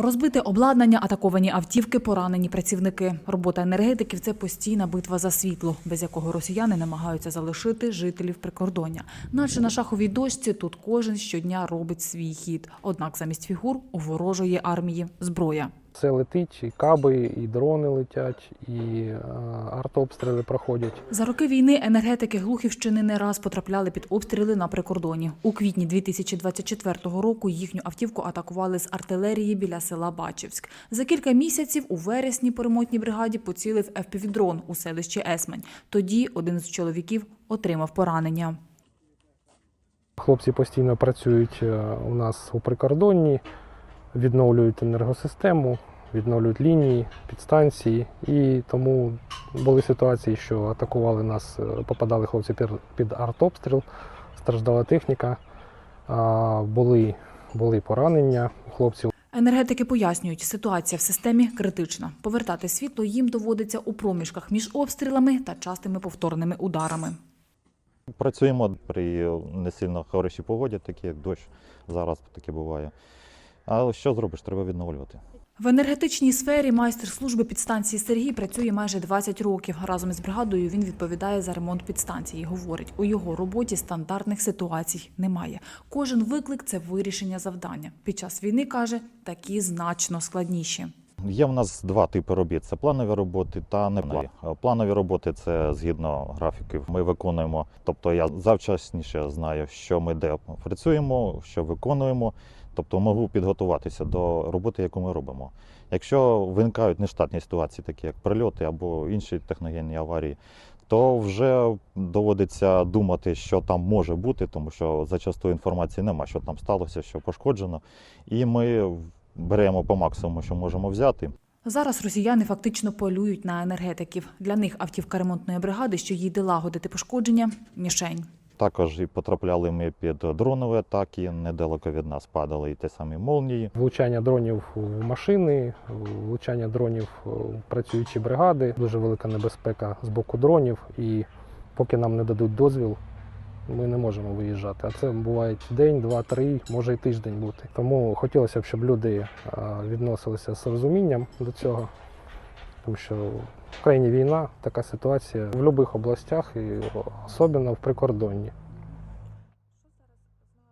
Розбите обладнання, атаковані автівки, поранені працівники. Робота енергетиків це постійна битва за світло, без якого росіяни намагаються залишити жителів прикордоння. Наче на шаховій дошці тут кожен щодня робить свій хід. Однак замість фігур у ворожої армії зброя. Це летить, і каби, і дрони летять, і е, артобстріли проходять. За роки війни енергетики Глухівщини не раз потрапляли під обстріли на прикордоні. У квітні 2024 року їхню автівку атакували з артилерії біля села Бачівськ. За кілька місяців у вересні по ремонтній бригаді поцілив ФПВ-дрон у селищі Есмень. Тоді один з чоловіків отримав поранення. Хлопці постійно працюють е, у нас у прикордонні, відновлюють енергосистему, відновлюють лінії, підстанції. І тому були ситуації, що атакували нас, е, попадали хлопці під, під артобстріл, страждала техніка, були, були поранення у хлопців. Енергетики пояснюють, ситуація в системі критична. Повертати світло їм доводиться у проміжках між обстрілами та частими повторними ударами. Працюємо при не сильно хорошій погоді, такі як дощ. Зараз таке буває. А що зробиш? Треба відновлювати. В енергетичній сфері майстер служби підстанції Сергій працює майже 20 років. Разом із бригадою він відповідає за ремонт підстанції. Говорить, у його роботі стандартних ситуацій немає. Кожен виклик це вирішення завдання. Під час війни каже, такі значно складніші. Є в нас два типи робіт: це планові роботи та непланові. Планові роботи це згідно графіків. Ми виконуємо. Тобто я завчасніше знаю, що ми де працюємо, що виконуємо. Тобто можу підготуватися до роботи, яку ми робимо. Якщо виникають нештатні ситуації, такі як прильоти або інші техногенні аварії, то вже доводиться думати, що там може бути, тому що зачасту інформації нема, що там сталося, що пошкоджено. І ми беремо по максимуму, що можемо взяти. Зараз росіяни фактично полюють на енергетиків. Для них автівка ремонтної бригади, що їде лагодити пошкодження, мішень. Також і потрапляли ми під дронові атаки, недалеко від нас падали і ті самі молнії. Влучання дронів в машини, влучання дронів в працюючі бригади, дуже велика небезпека з боку дронів. І поки нам не дадуть дозвіл, ми не можемо виїжджати. А це буває день, два, три, може і тиждень бути. Тому хотілося б, щоб люди відносилися з розумінням до цього, тому що в країні війна, така ситуація в будь-яких областях, і особливо в прикордонні.